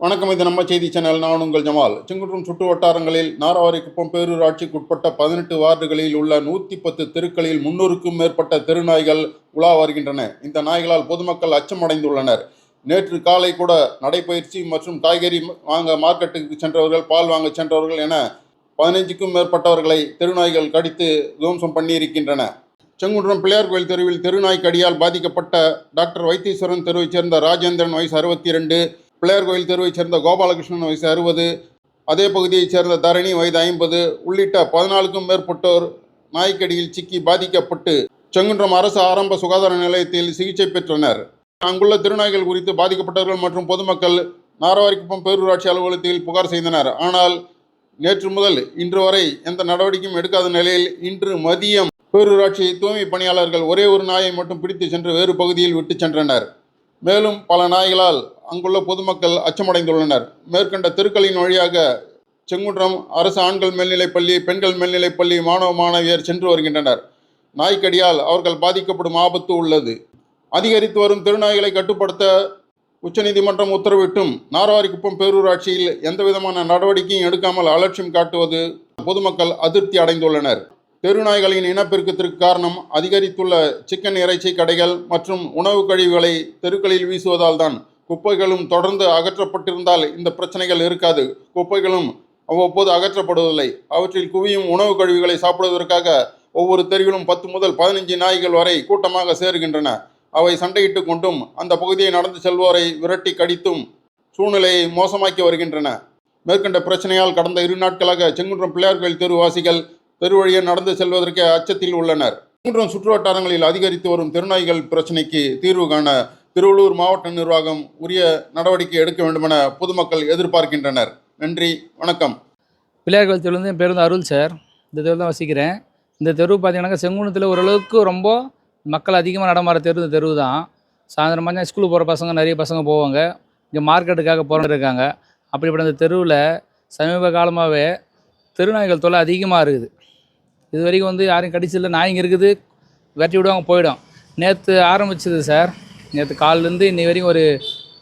வணக்கம் இது நம்ம செய்தி சேனல். நான் உங்கள் ஜமால். செங்குன்றம் சுற்று வட்டாரங்களில் நாராவாரிக்குப்பம் பேரூராட்சிக்கு உட்பட்ட பதினெட்டு வார்டுகளில் உள்ள நூற்றி பத்து தெருக்களில் முன்னூறுக்கும் மேற்பட்ட தெருநாய்கள் உலா வருகின்றன. இந்த நாய்களால் பொதுமக்கள் அச்சமடைந்துள்ளனர். நேற்று காலை கூட நடைபயிற்சி மற்றும் காய்கறி வாங்க மார்க்கெட்டுக்கு சென்றவர்கள் பால் வாங்க சென்றவர்கள் என பதினைஞ்சுக்கும் மேற்பட்டவர்களை தெருநாய்கள் கடித்து துவம்சம் பண்ணியிருக்கின்றன. செங்குன்றம் பிள்ளையார் கோயில் தெருவில் தெருநாய் கடியால் பாதிக்கப்பட்ட டாக்டர் வைத்தீஸ்வரன் தெருவைச் சேர்ந்த ராஜேந்திரன் வயசு அறுபத்தி ரெண்டு பிள்ளையார் கோயில் தெருவைச் சேர்ந்த கோபாலகிருஷ்ணன் வயசு அறுபது அதே பகுதியைச் சேர்ந்த தரணி வயது ஐம்பது உள்ளிட்ட பதினாலுக்கும் மேற்பட்டோர் நாய்க்கடியில் சிக்கி பாதிக்கப்பட்டு செங்குன்றம் அரசு ஆரம்ப சுகாதார நிலையத்தில் சிகிச்சை பெற்றனர். அங்குள்ள திருநாய்கள் குறித்து பாதிக்கப்பட்டவர்கள் மற்றும் பொதுமக்கள் நாரவாரிக்குப்பம் பேரூராட்சி அலுவலகத்தில் புகார் செய்தனர். ஆனால் நேற்று முதல் இன்று வரை எந்த நடவடிக்கையும் எடுக்காத நிலையில் இன்று மதியம் பேரூராட்சி தூய்மை பணியாளர்கள் ஒரே ஒரு நாயை மட்டும் பிடித்து சென்று வேறு பகுதியில் விட்டு சென்றனர். மேலும் பல நாய்களால் அங்குள்ள பொதுமக்கள் அச்சமடைந்துள்ளனர். மேற்கண்ட தெருக்களின் வழியாக செங்குன்றம் அரசு ஆண்கள் மேல்நிலைப்பள்ளி பெண்கள் மேல்நிலைப்பள்ளி மாணவ மாணவியர் சென்று வருகின்றனர். நாய்க்கடியால் அவர்கள் பாதிக்கப்படும் ஆபத்து உள்ளது. அதிகரித்து வரும் திருநாய்களை கட்டுப்படுத்த உச்சநீதிமன்றம் உத்தரவிட்டும் நார்வாரிக்குப்பம் பேரூராட்சியில் எந்தவிதமான நடவடிக்கையும் எடுக்காமல் அலட்சியம் காட்டுவது பொதுமக்கள் அதிருப்தி அடைந்துள்ளனர். தெருநாய்களின் இனப்பெருக்கத்திற்கு காரணம் அதிகரித்துள்ள சிக்கன் இறைச்சி கடைகள் மற்றும் உணவு கழிவுகளை தெருக்களில் வீசுவதால் தான் குப்பைகளும் தொடர்ந்து அகற்றப்பட்டிருந்தால் இந்த பிரச்சனைகள் இருக்காது. குப்பைகளும் அவ்வப்போது அகற்றப்படுவதில்லை. அவற்றில் குவியும் உணவு கழிவுகளை சாப்பிடுவதற்காக ஒவ்வொரு தெருவிலும் பத்து முதல் பதினஞ்சு நாய்கள் வரை கூட்டமாக சேருகின்றன. அவை சண்டையிட்டு கொண்டும் அந்த பகுதியை நடந்து செல்வோரை விரட்டி கடித்தும் சூழ்நிலையை மோசமாக்கி வருகின்றன. மேற்கண்ட பிரச்சனையால் கடந்த இரு நாட்களாக செங்குன்றம் பிள்ளையார் கோயில் தெருவாசிகள் தெருவழியே நடந்து செல்வதற்கே அச்சத்தில் உள்ளனர். செங்குன்றம் சுற்றுவட்டாரங்களில் அதிகரித்து வரும் தெருநாய்கள் பிரச்சினைக்கு தீர்வு காண திருவள்ளூர் மாவட்ட நிர்வாகம் உரிய நடவடிக்கை எடுக்க வேண்டுமென பொதுமக்கள் எதிர்பார்க்கின்றனர். நன்றி வணக்கம். பிள்ளையார் கோயில் தெருவில் என் பேர் வந்து அருள் சார். இந்த தெருவில் தான் வசிக்கிறேன். இந்த தெரு பார்த்தீங்கன்னாக்கா செங்குணத்தில் ஓரளவுக்கு ரொம்ப மக்கள் அதிகமாக நடமாற தெரு இந்த தெரு தான் சாயந்தரம் மாதிரி ஸ்கூலுக்கு போகிற பசங்க நிறைய பசங்க போவாங்க. இங்கே மார்க்கெட்டுக்காக போகிறவங்க இருக்காங்க. அப்படிப்பட்ட அந்த தெருவில் சமீப காலமாகவே தெருநாய்கள் தொல்லை அதிகமாக இருக்குது. இது வரைக்கும் வந்து யாரையும் கடிச்சதில்லை நாய்ங்க இருக்குது. வெட்டி விடுவாங்க போயிடும். நேற்று ஆரம்பிச்சது சார். நேற்று காலிலேருந்து இன்னி வரைக்கும் ஒரு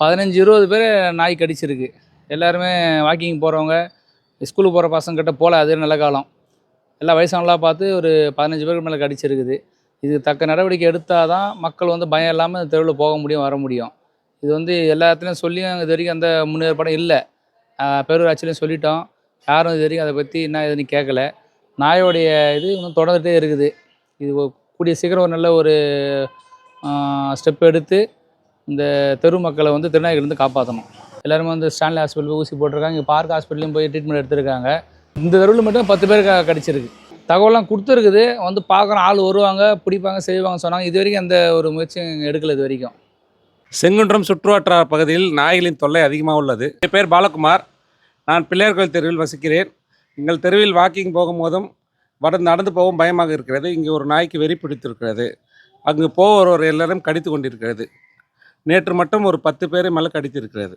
பதினஞ்சு இருபது பேர் நாய் கடிச்சிருக்கு. எல்லாருமே வாக்கிங் போகிறவங்க ஸ்கூலுக்கு போகிற பசங்கக்கிட்ட போகல அது நல்ல காலம். எல்லா வயசானலாம் பார்த்து ஒரு பதினஞ்சு பேருக்கு மேலே கடிச்சிருக்குது. இது தக்க நடவடிக்கை எடுத்தால் தான் மக்கள் வந்து பயம் இல்லாமல் இந்த தெருவில் போக முடியும் வர முடியும். இது வந்து எல்லா இடத்துலையும் சொல்லியும் இது வரைக்கும் அந்த முன்னேற்பாடும் இல்லை. பேரூராட்சிலையும் சொல்லிட்டோம். யாரும் இது வரைக்கும் அதை பற்றி என்ன ஏதுன்னு கேட்கல நாயோடைய இது இன்னும் தொடர்ந்துகிட்டே இருக்குது. இது கூடிய சீக்கிரம் ஒரு நல்ல ஒரு ஸ்டெப் எடுத்து இந்த தெரு மக்களை வந்து திருநாய்கள்லேருந்து காப்பாற்றணும் எல்லாருமே வந்து ஸ்டான்லி ஹாஸ்பிட்டல் போய் ஊசி போட்டிருக்காங்க. இங்கே பார்க் ஹாஸ்பிட்டலையும் போய் ட்ரீட்மெண்ட் எடுத்திருக்காங்க. இந்த தெருவில் மட்டும் பத்து பேர் கிடச்சிருக்கு. தகவலாம் கொடுத்துருக்குது. வந்து பார்க்குறோம் ஆள் வருவாங்க பிடிப்பாங்க செய்வாங்க சொன்னாங்க. இது வரைக்கும் எந்த ஒரு முயற்சியும் எடுக்கல இது வரைக்கும். செங்குன்றம் சுற்றுவட்டார பகுதியில் நாய்களின் தொல்லை அதிகமாக உள்ளது. என் பேர் பாலகுமார். நான் பிள்ளையார் கோயில் தெருவில் வசிக்கிறேன். எங்கள் தெருவில் வாக்கிங் போகும்போதும் வட நடந்து போகவும் பயமாக இருக்கிறது. இங்கே ஒரு நாய்க்கு வெறி பிடித்திருக்கிறது. அங்கு போவோர் எல்லாரும் கடித்து கொண்டிருக்கிறது. நேற்று மட்டும் ஒரு பத்து பேரை மேலே கடித்திருக்கிறது.